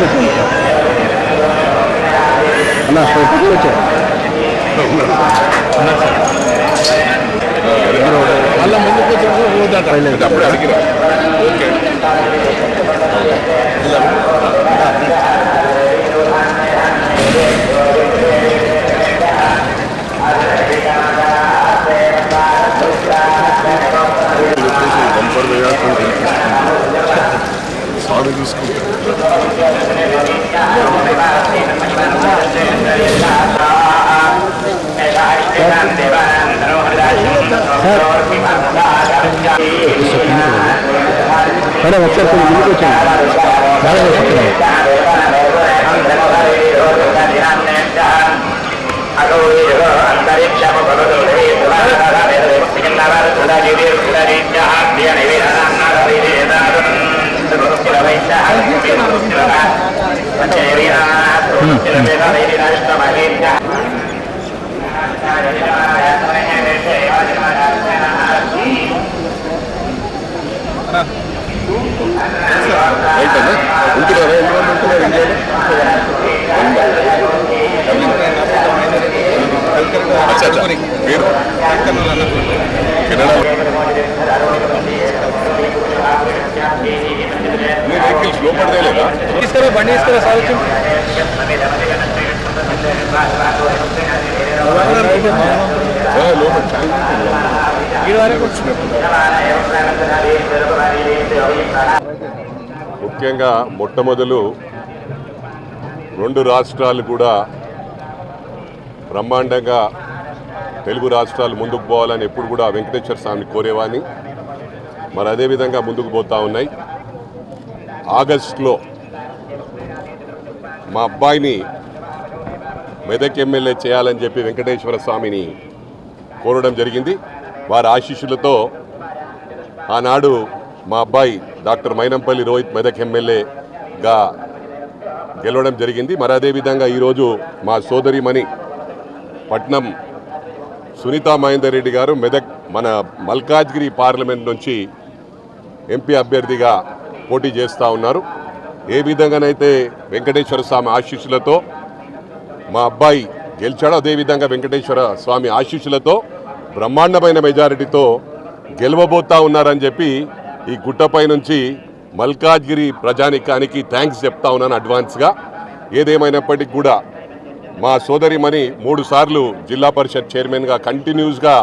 కూర్చోండి అన్న కూర్చో. వాళ్ళ ముందు కూర్చొని పోతాట అప్పుడు అడిగిరా. ఓకే. మేడం ఒకసారి కొంచెం ముందుకు వచ్చాను కెనడా మీ వెహికల్స్ లోపలిదే లేదా తీసుకురా బండి తీసుకురా ఉంటుంది. ముఖ్యంగా మొట్టమొదలు రెండు రాష్ట్రాలు కూడా బ్రహ్మాండంగా తెలుగు రాష్ట్రాలు ముందుకు పోవాలని ఎప్పుడు కూడా వెంకటేశ్వర స్వామిని కోరేవాని మరి అదేవిధంగా ముందుకు పోతా ఉన్నాయి. ఆగస్టులో మా అబ్బాయిని మెదక్ ఎమ్మెల్యే చేయాలని చెప్పి వెంకటేశ్వర స్వామిని కోరడం జరిగింది. వారి ఆశీస్సులతో ఆనాడు మా అబ్బాయి డాక్టర్ మైనంపల్లి రోహిత్ మెదక్ ఎమ్మెల్యేగా గెలవడం జరిగింది. మరి అదేవిధంగా ఈరోజు మా సోదరిమణి పట్నం సునీతా మహేందర్ రెడ్డి గారు మెదక్ మన మల్కాజ్గిరి పార్లమెంట్ నుంచి ఎంపీ అభ్యర్థిగా పోటీ చేస్తూ ఉన్నారు. ఏ విధంగానైతే వెంకటేశ్వర స్వామి ఆశీస్సులతో మా అబ్బాయి గెలిచాడో అదేవిధంగా వెంకటేశ్వర స్వామి ఆశీస్సులతో బ్రహ్మాండమైన మెజారిటీతో గెలవబోతా ఉన్నారని చెప్పి ఈ గుట్టపై నుంచి మల్కాజ్గిరి ప్రజానికానికి థ్యాంక్స్ చెప్తా ఉన్నాను అడ్వాన్స్గా. ఏదేమైనప్పటికీ కూడా మా సోదరిమణి మూడుసార్లు జిల్లా పరిషత్ చైర్మన్గా కంటిన్యూస్గా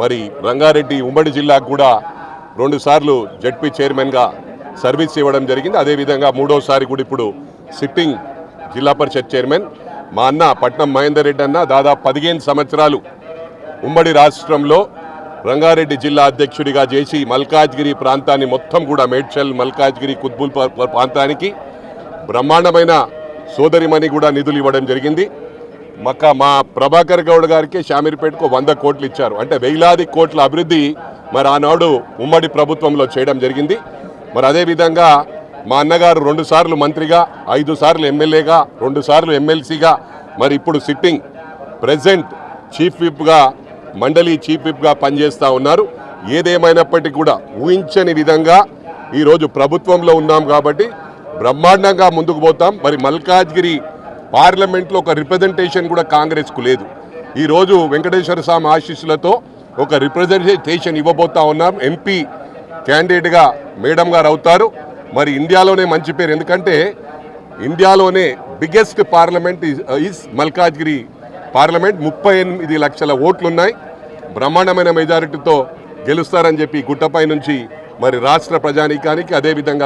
మరి రంగారెడ్డి ఉమ్మడి జిల్లాకు కూడా రెండుసార్లు జడ్పీ చైర్మన్గా సర్వీస్ ఇవ్వడం జరిగింది. అదేవిధంగా మూడోసారి కూడా ఇప్పుడు సిట్టింగ్ జిల్లా పరిషత్ చైర్మన్ మా అన్న పట్నం మహేందర్ రెడ్డి అన్న దాదాపు పదిహేను సంవత్సరాలు ఉమ్మడి రాష్ట్రంలో రంగారెడ్డి జిల్లా అధ్యక్షుడిగా చేసి మల్కాజ్గిరి ప్రాంతాన్ని మొత్తం కూడా మేడ్చల్ మల్కాజ్గిరి కుత్బుల్ ప్రాంతానికి బ్రహ్మాండమైన సోదరిమణి కూడా నిధులు ఇవ్వడం జరిగింది. మక్క మా ప్రభాకర్ గౌడ్ గారికి షామీర్పేటకు వంద కోట్లు ఇచ్చారు. అంటే వేలాది కోట్ల అభివృద్ధి మరి ఆనాడు ఉమ్మడి ప్రభుత్వంలో చేయడం జరిగింది. మరి అదేవిధంగా మా అన్నగారు రెండు సార్లు మంత్రిగా ఐదు సార్లు ఎమ్మెల్యేగా రెండు సార్లు ఎమ్మెల్సీగా మరి ఇప్పుడు సిట్టింగ్ ప్రజెంట్ చీఫ్ విప్గా మండలి చీఫ్ విప్గా పనిచేస్తూ ఉన్నారు. ఏదేమైనప్పటికీ కూడా ఊహించని విధంగా ఈరోజు ప్రభుత్వంలో ఉన్నాం కాబట్టి బ్రహ్మాండంగా ముందుకు పోతాం. మరి మల్కాజ్గిరి పార్లమెంట్లో ఒక రిప్రజెంటేషన్ కూడా కాంగ్రెస్కు లేదు. ఈరోజు వెంకటేశ్వర స్వామి ఆశీస్సులతో ఒక రిప్రజెంటేషన్ ఇవ్వబోతా ఉన్నాం. ఎంపీ క్యాండిడేట్గా మేడం గారు అవుతారు. మరి ఇండియాలోనే మంచి పేరు. ఎందుకంటే ఇండియాలోనే biggest parliament is Malkajgiri parliament ముప్పై ఎనిమిది లక్షల ఓట్లున్నాయి. బ్రహ్మాండమైన మెజారిటీతో గెలుస్తారని చెప్పి గుట్టపై నుంచి మరి రాష్ట్ర ప్రజానీకానికి అదేవిధంగా